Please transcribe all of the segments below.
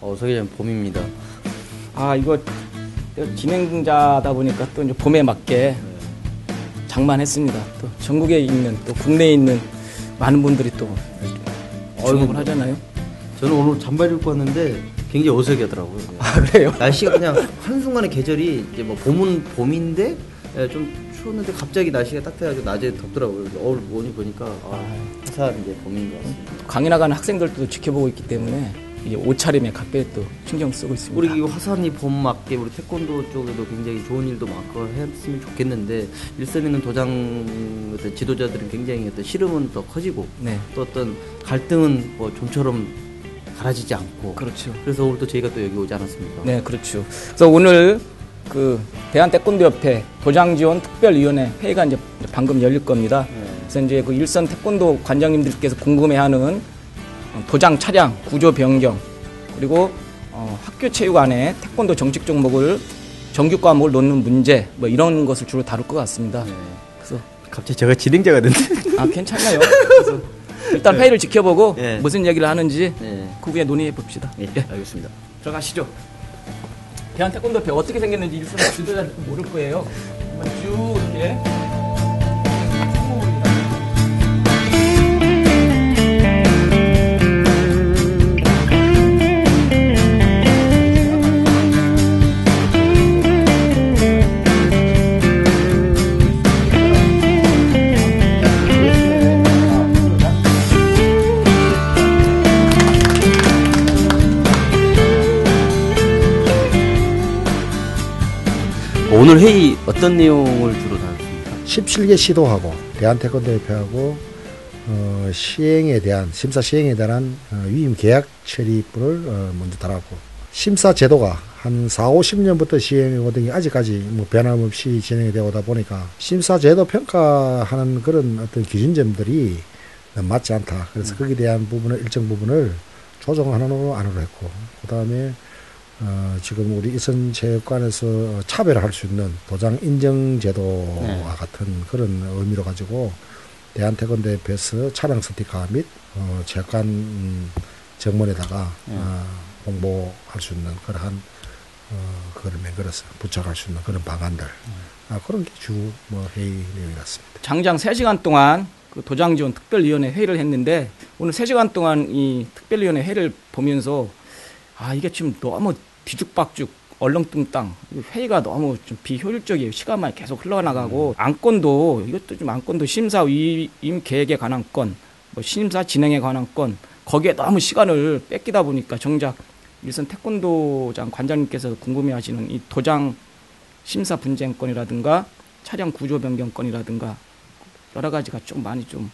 어, 서기자님 봄입니다. 아 이거 진행자다 보니까 또 이제 봄에 맞게 장만했습니다. 또 전국에 있는 또 국내에 있는 많은 분들이 또 주목을 하잖아요. 저는 오늘 잠바 입고 왔는데 굉장히 어색하더라고요. 아 그래요? 날씨가 그냥 한순간에 계절이 이제 뭐 봄은 봄인데 예, 좀 추웠는데 갑자기 날씨가 따뜻해가지고 낮에 덥더라고요. 오늘 오니 보니까 아, 화사한 이제 봄인 것 같습니다. 강의 나가는 학생들도 지켜보고 있기 때문에 이게 옷차림에 각별히 또 신경 쓰고 있습니다. 우리 이 화산이 봄 맞게 우리 태권도 쪽에도 굉장히 좋은 일도 많고 했으면 좋겠는데 일선 있는 도장 어떤 지도자들은 굉장히 어떤 시름은 더 커지고 네, 또 어떤 갈등은 뭐 좀처럼 갈아지지 않고 그렇죠. 그래서 오늘 또 저희가 또 여기 오지 않았습니까? 네, 그렇죠. 그래서 오늘 그 대한 태권도 협회 도장 지원 특별위원회 회의가 이제 방금 열릴 겁니다. 네. 그래서 이제 그 일선 태권도 관장님들께서 궁금해하는 어, 도장 차량 구조 변경 그리고 어, 학교 체육안에 태권도 정식 종목을 정규 과목을 놓는 문제 뭐 이런 것을 주로 다룰 것 같습니다. 네. 그래서 갑자기 제가 진행자가 됐네. 아 괜찮아요. 그래서 일단 회의를 지켜보고 네. 무슨 얘기를 하는지 네. 그 후에 논의해 봅시다. 예, 알겠습니다. 들어가시죠. 대한 태권도협회 어떻게 생겼는지 일선 지도자들 모를 거예요. 쭉 이렇게. 오늘 회의 어떤 내용을 주로 다뤘습니까? 17개 시도하고 대한태권도협회하고 어, 시행에 대한 심사 시행에 대한 어, 위임 계약 처리분을 어, 먼저 달았고 심사 제도가 한 4, 50년부터 시행해 오던 게 아직까지 뭐 변함없이 진행이 되어 오다 보니까 심사 제도 평가하는 그런 어떤 기준점들이 맞지 않다. 그래서 거기에 대한 부분을 일정 부분을 조정하는 안으로 했고 그다음에 어, 지금 우리 이선체육관에서 차별할 수 있는 도장 인정 제도와 네. 같은 그런 의미로 가지고 대한태권도협회에서 차량 스티커 및 어, 체육관 음, 정문에다가 네. 어, 홍보할 수 있는 그러한 어, 그걸 매걸어서 부착할 수 있는 그런 방안들 아, 그런 게 주 뭐 회의 내용이 같습니다. 장장 3시간 동안 그 도장 지원 특별위원회 회의를 했는데 오늘 3시간 동안 이 특별위원회 회의를 보면서 아 이게 지금 너무 뒤죽박죽 얼렁뚱땅 회의가 너무 좀 비효율적이에요. 시간만 계속 흘러나가고 안건도 이것도 좀 안건도 심사 위임 계획에 관한 건 뭐 심사 진행에 관한 건 거기에 너무 시간을 뺏기다 보니까 정작 일선 태권도장 관장님께서 궁금해하시는 이 도장 심사 분쟁권이라든가 차량 구조 변경권이라든가 여러 가지가 좀 많이 좀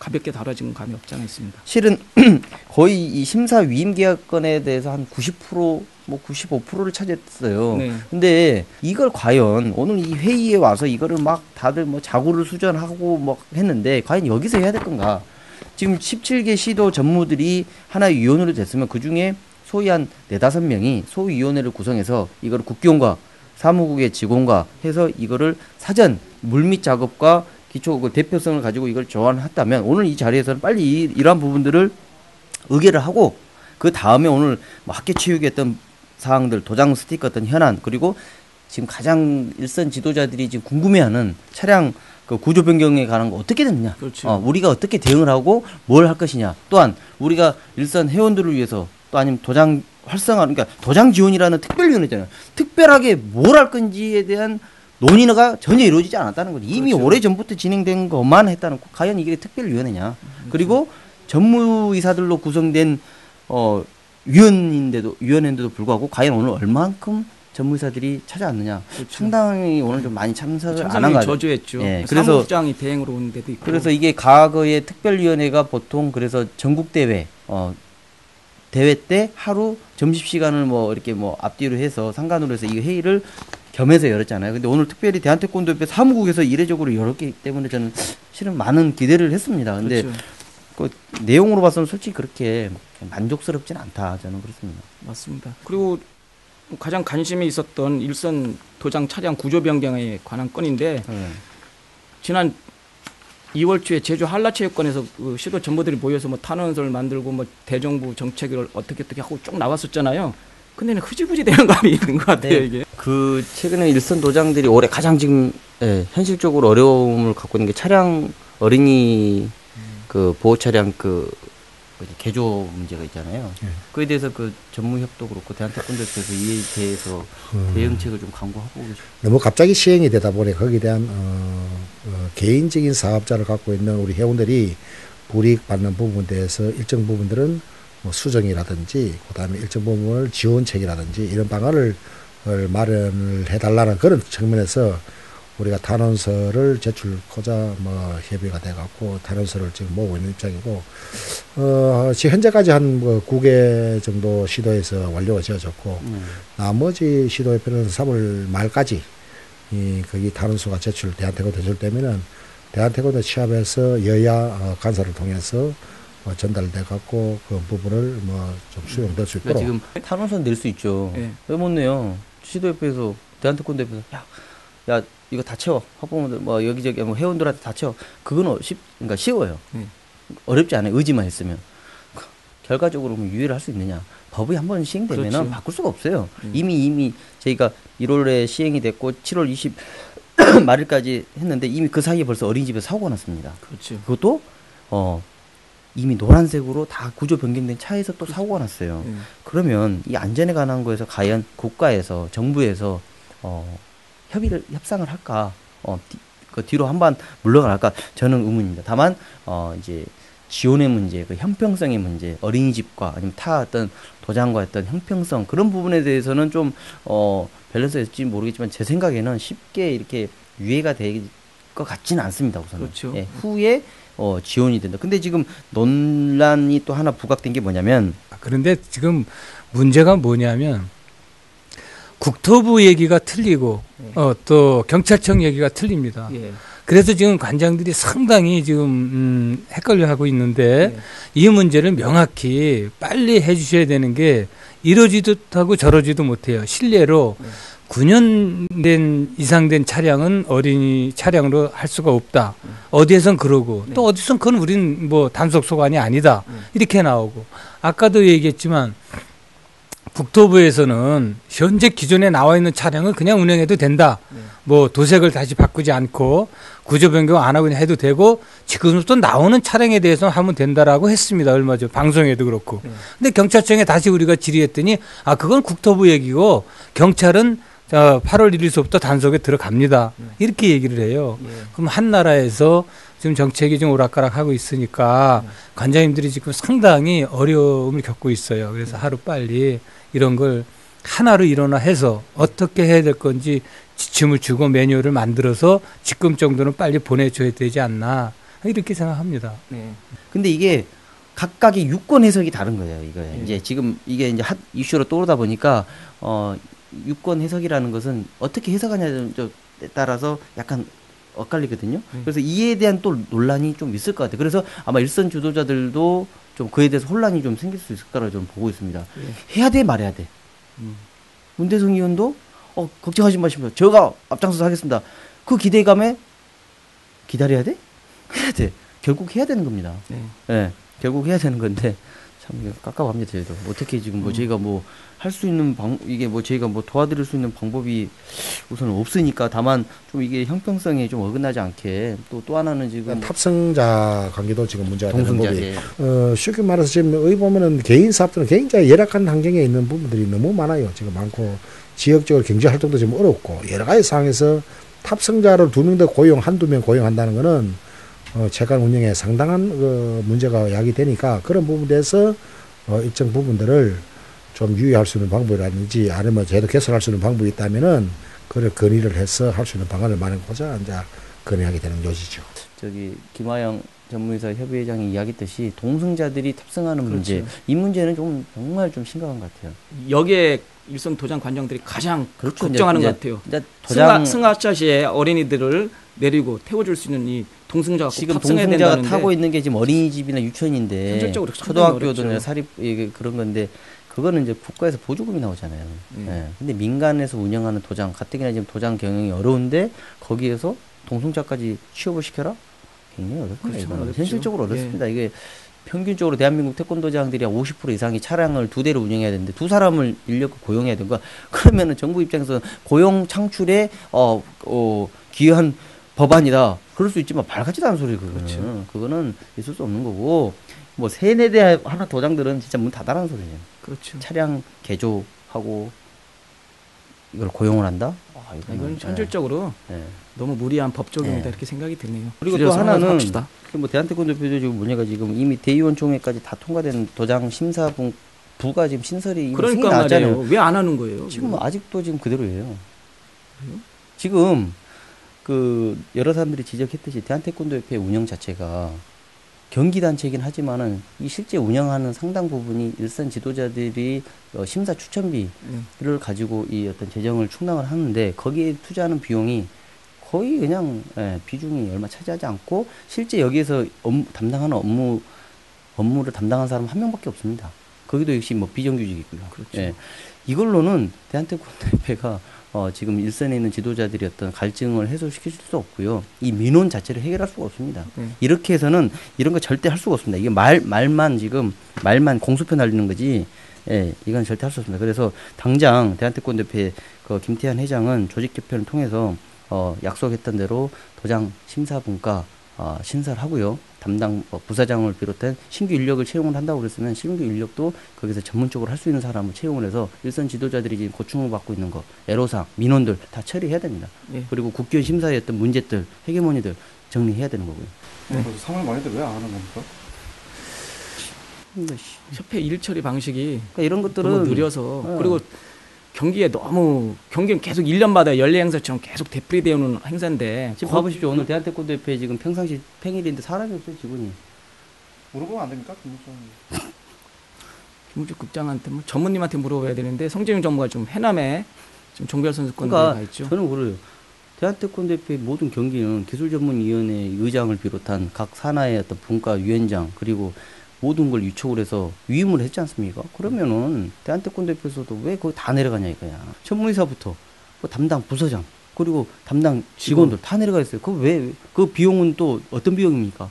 가볍게 다뤄진 감이 없지 않아 있습니다. 실은 거의 이 심사 위임 계약 건에 대해서 한 90%, 뭐 95%를 차지했어요. 네. 근데 이걸 과연 오늘 이 회의에 와서 이거를 막 다들 뭐 자구를 수전하고 뭐 했는데 과연 여기서 해야 될 건가? 지금 17개 시도 전무들이 하나의 위원으로 됐으면 그 중에 소위 한 네다섯 명이 소위원회를 구성해서 이거를 국기원과 사무국의 직원과 해서 이거를 사전 물밑 작업과 기초 그 대표성을 가지고 이걸 조언했다면 오늘 이 자리에서는 빨리 이, 이러한 부분들을 의결을 하고 그 다음에 오늘 뭐 학교 어떤 사항들 도장 스티커 어떤 현안 그리고 지금 가장 일선 지도자들이 지금 궁금해하는 차량 그 구조 변경에 관한 거 어떻게 됐느냐. 그렇죠. 어, 우리가 어떻게 대응을 하고 뭘 할 것이냐. 또한 우리가 일선 회원들을 위해서 또 아니면 도장 활성화 그러니까 도장 지원이라는 특별위원회잖아요. 특별하게 뭘 할 건지에 대한 논의가 전혀 이루어지지 않았다는 거죠. 이미 그렇죠. 오래 전부터 진행된 것만 했다는 거. 과연 이게 특별위원회냐? 그리고 전무이사들로 구성된 어 위원인데도 위원회인데도 불구하고 과연 오늘 얼만큼 전무이사들이 찾아왔느냐? 상당히 오늘 좀 많이 참석을 안한 참석이 거죠. 저조했죠. 예, 그래서- 사무국장이 대행으로 온 데도 있고. 그래서 이게 과거의 특별위원회가 보통 그래서 전국 대회 어 대회 때 하루 점심 시간을 뭐 이렇게 뭐 앞뒤로 해서 상관으로 해서 이 회의를 겸해서 열었잖아요. 근데 오늘 특별히 대한태권도협회 사무국에서 이례적으로 열었기 때문에 저는 실은 많은 기대를 했습니다. 근데 그렇죠. 그 내용으로 봐서는 솔직히 그렇게 만족스럽진 않다. 저는 그렇습니다. 맞습니다. 그리고 가장 관심이 있었던 일선 도장 차량 구조 변경에 관한 건인데 네. 지난 2월 초에 제주 한라체육관에서 그 시도 전무들이 모여서 뭐 탄원서를 만들고 뭐 대정부 정책을 어떻게 어떻게 하고 쭉 나왔었잖아요. 근데 흐지부지 되는 감이 있는 것 같아요 네. 이게. 그 최근에 일선 도장들이 올해 가장 지금 예, 현실적으로 어려움을 갖고 있는 게 차량 어린이 그 보호 차량 그 개조 문제가 있잖아요. 예. 그에 대해서 그 전무협도 그렇고 대한태권도협에서 이에 대해서 음. 대응책을 좀 강구하고 계죠. 너무 갑자기 시행이 되다 보니 거기에 대한 어, 어, 개인적인 사업자를 갖고 있는 우리 회원들이 불이익 받는 부분에 대해서 일정 부분들은 뭐 수정이라든지 그다음에 일정 부분을 지원책이라든지 이런 방안을 을 마련을 해달라는 그런 측면에서 우리가 탄원서를 제출코자 뭐 협의가 돼갖고 탄원서를 지금 모으고 있는 입장이고 어 지금 현재까지 한뭐 9개 정도 시도에서 완료가 지어졌고 음. 나머지 시도협회는 3월 말까지 이 거기 탄원서가 제출 대한태권도 제출되면은 대한태권도 취합해서 여야 어, 간사를 통해서 어, 전달돼 갖고 그 부분을 뭐 좀 수용될 수 있도록 그러니까 지금 탄원서는 낼 수 있죠. 예. 왜못 내요? 시도협회에서 대한태권도협에서 야, 야 이거 다 채워. 학부모들 뭐 여기저기 뭐 회원들한테 다 채워. 그건 어, 쉽, 그러니까 쉬워요. 예. 어렵지 않아요. 의지만 있으면. 그, 결과적으로 그럼 유예를 할 수 있느냐? 법이 한 번 시행되면 그렇죠. 바꿀 수가 없어요. 음. 이미 이미 저희가 1월에 시행이 됐고 7월 20 말일까지 했는데 이미 그 사이에 벌써 어린이집에서 사고가 났습니다. 그렇죠. 그것도 어 이미 노란색으로 다 구조 변경된 차에서 또 사고가 났어요. 예. 그러면 이 안전에 관한 거에서 과연 국가에서 정부에서 어 협의를 협상을 할까? 어 뒤, 그 뒤로 한번 물러갈까? 저는 의문입니다. 다만 어 이제 지원의 문제, 그 형평성의 문제, 어린이집과 아니면 타 어떤 도장과 어떤 형평성 그런 부분에 대해서는 좀 어 밸런스가 있을지 모르겠지만 제 생각에는 쉽게 이렇게 유예가 될 것 같지는 않습니다. 우선은. 그렇죠. 예, 후에 어 지원이 된다. 근데 지금 논란이 또 하나 부각된 게 뭐냐면 그런데 지금 문제가 뭐냐면 국토부 얘기가 틀리고 네. 어, 또 경찰청 얘기가 틀립니다. 예. 그래서 지금 관장들이 상당히 지금 음, 헷갈려하고 있는데 네. 이 문제를 명확히 빨리 해주셔야 되는 게 이러지도 하고 저러지도 못해요. 실례로 네. 9년 된 이상 된 차량은 어린이 차량으로 할 수가 없다. 네. 어디에선 그러고 네. 또 어디선 그건 우린 뭐 단속 소관이 아니다. 네. 이렇게 나오고 아까도 얘기했지만 국토부에서는 현재 기존에 나와 있는 차량을 그냥 운행해도 된다. 네. 뭐 도색을 다시 바꾸지 않고 구조 변경 안 하고 그냥 해도 되고 지금부터 나오는 차량에 대해서는 하면 된다라고 했습니다. 얼마 전 방송에도 그렇고. 네. 근데 경찰청에 다시 우리가 질의했더니 아 그건 국토부 얘기고 경찰은 어, 8월 1일서부터 단속에 들어갑니다. 네. 이렇게 얘기를 해요. 예. 그럼 한 나라에서 지금 정책이 좀 오락가락 하고 있으니까 관장님들이 지금 상당히 어려움을 겪고 있어요. 그래서 하루 빨리 이런 걸 하나로 일어나 해서 어떻게 해야 될 건지 지침을 주고 매뉴얼을 만들어서 지금 정도는 빨리 보내줘야 되지 않나 이렇게 생각합니다. 네. 근데 이게 각각의 유권 해석이 다른 거예요. 이거 예. 이제 지금 이게 이제 핫 이슈로 떠오르다 보니까 어 유권 해석이라는 것은 어떻게 해석하냐에 따라서 약간 엇갈리거든요. 네. 그래서 이에 대한 또 논란이 좀 있을 것 같아요. 그래서 아마 일선 주도자들도 좀 그에 대해서 혼란이 좀 생길 수 있을 거라고 저는 보고 있습니다. 해야 돼 말해야 돼. 음. 문대성 의원도 어 걱정하지 마십시오. 제가 앞장서서 하겠습니다. 그 기대감에 기다려야 돼? 해야 돼. 결국 해야 되는 겁니다. 네. 예, 결국 해야 되는 건데 참 깝깝합니다 저희도 어떻게 지금 뭐 음. 저희가 뭐 할 수 있는 방 이게 뭐 저희가 뭐 도와드릴 수 있는 방법이 우선 없으니까 다만 좀 이게 형평성에 좀 어긋나지 않게 또 또 하나는 지금 탑승자 관계도 지금 문제가 되는 법이 예. 어, 쉽게 말해서 지금 여기 보면은 개인 사업들은 굉장히 열악한 환경에 있는 부분들이 너무 많아요. 지금 많고 지역적으로 경제 활동도 좀 어렵고 여러 가지 상황에서 탑승자를 두 명 더 고용 한두 명 고용한다는 거는 어, 체관 운영에 상당한 그 문제가 야기되니까 그런 부분에서 어, 일정 부분들을 좀 유의할 수 있는 방법이라든지 아니면 제도 개선할 수 있는 방법이 있다면은 그를 건의를 해서 할 수 있는 방안을 마련하고자 이제 건의하게 되는 요지죠. 저기 김하영 전무이사 협의회장이 이야기했듯이 동승자들이 탑승하는 문제 그렇죠. 이 문제는 좀 정말 좀 심각한 것 같아요. 여기에 일선 도장 관장들이 가장 그렇죠. 걱정하는 이제- 것 같아요. 이제 승하, 도장 승하차 시에 어린이들을 내리고 태워줄 수 있는 이 동승자가 꼭 지금 동승자가 타고 있는 게 지금 어린이집이나 유치원인데 어렵죠. 사립 그런 건데 그거는 이제 국가에서 보조금이 나오잖아요. 음. 예. 근데 민간에서 운영하는 도장 가뜩이나 지금 도장 경영이 어려운데 거기에서 동승자까지 취업을 시켜라? 굉장히 어렵습니다. 그렇죠. 현실적으로 어렵습니다. 이게 평균적으로 대한민국 태권도장들이 한 50% 이상이 차량을 두 대를 운영해야 되는데 두 사람을 인력 고용해야 되는 거야. 그러면은 정부 입장에서 고용 창출에 어, 어 기여한 법안이다. 그럴 수 있지만 말 같지도 않은 소리 그거는. 그렇죠. 그거는 있을 수 없는 거고 뭐 세네 대 하나 도장들은 진짜 문 닫아라는 소리예요. 그렇죠. 차량 개조하고 이걸 고용을 한다? 아, 이건 현실적으로 예. 예. 너무 무리한 법 적용이다 네. 이렇게 생각이 드네요. 그리고 또 하나는 합시다. 그뭐 대한태권도협회도 지금 문제가 지금 이미 대의원 총회까지 다 통과된 도장 심사분 부가 지금 신설이 그러니까. 말이에요. 왜 안 하는 거예요? 지금 아직도 지금 그대로예요. 지금 그 여러 사람들이 지적했듯이 대한태권도협회 운영 자체가 경기 단체이긴 하지만은 이 실제 운영하는 상당 부분이 일선 지도자들이 어, 심사 추천비를 네. 가지고 이 어떤 재정을 충당을 하는데 거기에 투자하는 비용이 거의 그냥 예, 비중이 얼마 차지하지 않고 실제 여기에서 업무, 담당하는 업무 업무를 담당한 사람 한 명밖에 없습니다. 거기도 역시 뭐 비정규직이고요. 그렇죠. 예. 이걸로는 대한태권도협회가 어, 지금 일선에 있는 지도자들이 어떤 갈증을 해소시킬 수 없고요. 이 민원 자체를 해결할 수가 없습니다. 네. 이렇게 해서는 이런 거 절대 할 수가 없습니다. 이게 말, 말만 지금, 말만 공수표 날리는 거지, 예, 이건 절대 할 수 없습니다. 그래서 당장 대한태권도협회 그 김태한 회장은 조직 개편을 통해서 어, 약속했던 대로 도장 심사분과 어, 신설을 하고요. 담당 어, 부사장을 비롯한 신규 인력을 채용을 한다고 그랬으면 신규 인력도 거기서 전문적으로 할 수 있는 사람을 채용을 해서 일선 지도자들이 지금 고충을 받고 있는 거, 애로사항, 민원들 다 처리해야 됩니다. 예. 그리고 국기원 심사에 어떤 문제들, 헤게모니들 정리해야 되는 거고요. 네. 그래서 3월 말인데 왜 안 하는 겁니까? 그러니까 씨, 협회 일 처리 방식이 그러니까 이런 것들은 너무 느려서 네. 그리고 경기에 너무 경기는 계속 1년마다 연례 행사처럼 계속 되풀이되어 오는 행사인데 지금 거- 봐보십시오. 오늘 대한태권도 협회 지금 평상시 평일인데 사람이 없어요, 직원이. 물어보면 안 됩니까? 김무성 김우주 국장한테 뭐 전무님한테 물어봐야 되는데 성재윤 전무가 좀 해남에 지금 종별 선수권에 그러니까 가 있죠. 저는 그래요. 대한태권도 협회 모든 경기는 기술전문위원회 의장을 비롯한 각 산하의 어떤 분과 위원장 그리고 모든 걸 유촉을 해서 위임을 했지 않습니까? 그러면은 대한태권도협회에서도 왜 거기 다 내려가냐 이거야. 전무이사부터 뭐 담당 부서장 그리고 담당 직원들 다 내려가 있어요. 그 왜 그 비용은 또 어떤 비용입니까?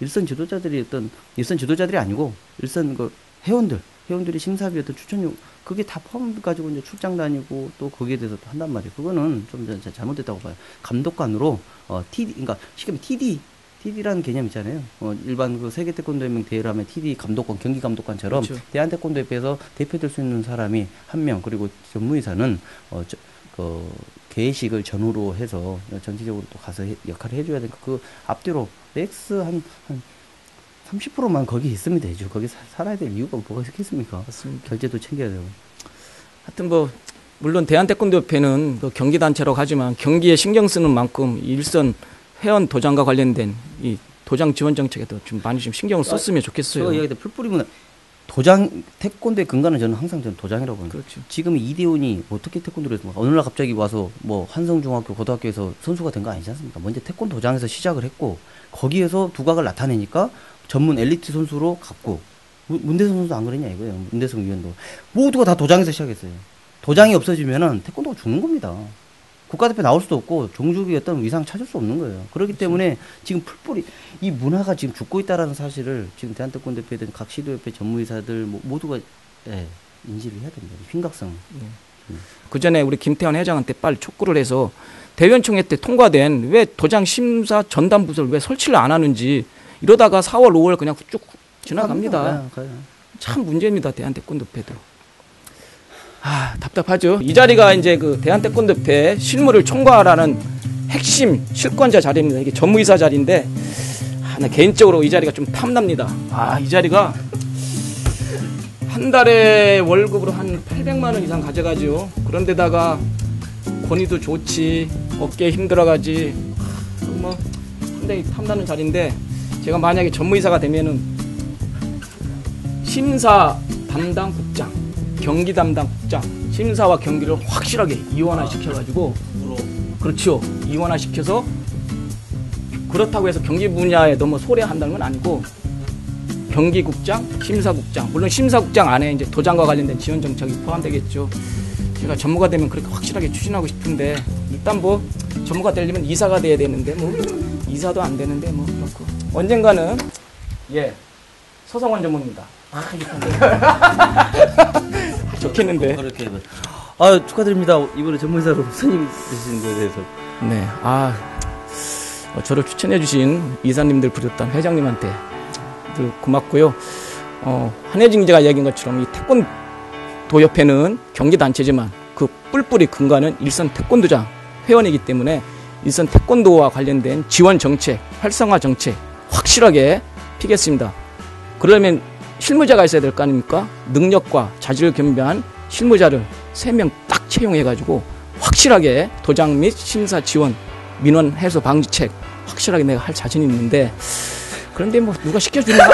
일선 지도자들이 어떤 일선 지도자들이 아니고 일선 그 회원들 회원들이 심사비 어떤 추천료 그게 다 포함 가지고 이제 출장 다니고 또 거기에 대해서 또 한단 말이에요. 그거는 좀 잘못됐다고 봐요. 감독관으로 어 TD 그러니까 말하면 TD TD라는 개념 있잖아요. 어 일반 그 세계 태권도 연맹 대회를 하면 TD 감독관, 경기 감독관처럼 그렇죠. 대한 태권도 협회에서 대표될 수 있는 사람이 한 명 그리고 전무이사는 어, 저, 그 개회식을 전후로 해서 전체적으로 또 가서 해- 역할을 해줘야 되니까 그 앞뒤로 렉스 한, 한 30%만 거기 있으면 되죠. 거기 사, 살아야 될 이유가 뭐가 있겠습니까? 맞습니다. 결제도 챙겨야 되고. 하여튼 뭐 물론 대한태권도협회는 그 경기 단체라고 하지만 경기에 신경 쓰는 만큼 일선 회원 도장과 관련된 이 도장 지원 정책에도 좀 많이 좀 신경을 썼으면 좋겠어요. 제가 이야기할 때 풀뿌리 문화 도장 태권도의 근간은 저는 항상 저는 도장이라고 봅니다. 그렇죠. 지금 이대훈이 어떻게 태권도를 해서 어느 날 갑자기 와서 뭐 한성중학교 고등학교에서 선수가 된 거 아니지 않습니까? 먼저 태권도장에서 시작을 했고 거기에서 두각을 나타내니까 전문 엘리트 선수로 갔고 문- 문대성 선수도 안 그랬냐 이거예요. 문대성 위원도 모두가 다 도장에서 시작했어요. 도장이 없어지면은 태권도가 죽는 겁니다. 국가대표 나올 수도 없고 종족의 어떤 위상 찾을 수 없는 거예요. 그렇기 때문에 지금 풀뿌리 이 문화가 지금 죽고 있다라는 사실을 지금 대한태권 대표든 각 시도협회 전무이사들 뭐 모두가 예, 인지를 해야 됩니다. 심각성. 그 전에 우리 김태환 회장한테 빨리 촉구를 해서 대변총회 때 통과된 왜 도장 심사 전담 부서를 왜 설치를 안 하는지 이러다가 4월, 5월 그냥 쭉 지나갑니다. 예, 가요. 참 문제입니다. 대한태권도협회도. 아 답답하죠. 이 자리가 이제 그 대한태권도협회 실무를 총괄하는 핵심 실권자 자리입니다. 이게 전무이사 자리인데 아, 나 개인적으로 이 자리가 좀 탐납니다. 아 이 자리가 한 달에 월급으로 한 800만 원 이상 가져가죠. 그런데다가 권위도 좋지 어깨 힘들어가지 아, 뭐 상당히 탐나는 자리인데 제가 만약에 전무이사가 되면은 심사 담당 국장, 경기 담당 국장, 심사와 경기를 확실하게 이원화 시켜가지고 그렇죠. 이원화 시켜서 그렇다고 해서 경기 분야에 너무 소홀해한다는 건 아니고 경기국장, 심사국장 물론 심사국장 안에 이제 도장과 관련된 지원 정책이 포함되겠죠. 제가 전무가 되면 그렇게 확실하게 추진하고 싶은데 일단 뭐 전무가 되려면 이사가 돼야 되는데 뭐 이사도 안 되는데 뭐 그렇고. 언젠가는 예 서성원 전문입니다. 아, 좋겠는데. 그렇게 아 축하드립니다. 이번에 전문사로 선임 되신 거에 대해서. 네, 아 어, 저를 추천해주신 이사님들 비롯한 회장님한테 늘 고맙고요. 어, 한혜진 기자가 이야기한 것처럼 이 태권도 협회는 경기 단체지만 그 뿔뿔이 근간은 일선 태권도장 회원이기 때문에 일선 태권도와 관련된 지원 정책, 활성화 정책 확실하게 피겠습니다. 그러려면 실무자가 있어야 될 거 아닙니까? 능력과 자질을 겸비한 실무자를 세 명 딱 채용해가지고 확실하게 도장 및 심사 지원, 민원 해소 방지책 확실하게 내가 할 자신이 있는데 그런데 뭐 누가 시켜주나?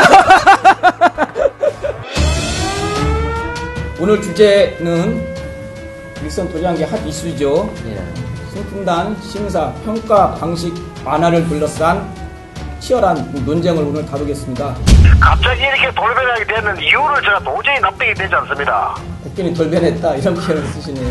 오늘 주제는 일선 도장계 핫 이슈죠. 예. 승풍단 심사 평가 방식 완화를 둘러싼 치열한 논쟁을 오늘 다루겠습니다. 갑자기 이렇게 돌변하게 되는 이유를 제가 도저히 납득이 되지 않습니다. 국민이 돌변했다 이런 표현을 쓰시네요.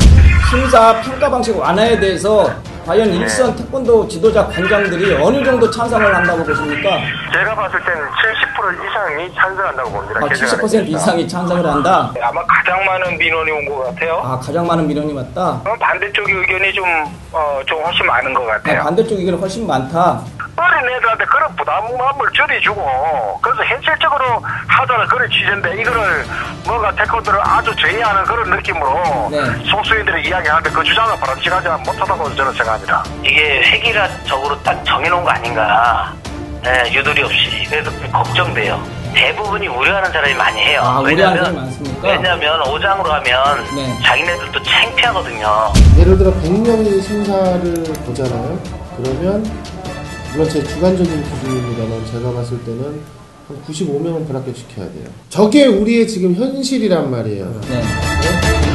심사 평가 방식 완화에 대해서 과연 일선 태권도 지도자 관장들이 어느 정도 찬성을 한다고 보십니까? 제가 봤을 때는 70% 이상이 찬성한다고 봅니다. 아, 70% 이상이 찬성을 한다. 아마 가장 많은 민원이 온 것 같아요. 아 가장 많은 민원이 왔다. 그럼 반대쪽 의견이 좀, 어, 좀 훨씬 많은 것 아, 같아요. 반대쪽 의견이 훨씬 많다. 어린 애들한테 그런 부담감을 줄여주고, 그래서 현실적으로 하자는 그런 취지인데, 이거를 뭔가 태권도를 아주 저해하는 그런 느낌으로 네. 소수인들이 이야기하는데 그 주장을 바람직하지 못하다고 저는 생각합니다. 이게 획일화적으로 딱 정해놓은 거 아닌가. 네, 유도리 없이. 그래서 걱정돼요. 대부분이 우려하는 사람이 많이 해요. 아, 많습니까? 왜냐면 오장으로 하면 네. 자기네들도 창피하거든요. 예를 들어 100명이 심사를 보잖아요. 그러면 물론 제 주관적인 기준입니다만 제가 봤을 때는 한 95명은 불합격시켜야 돼요. 저게 우리의 지금 현실이란 말이에요. 네. 네?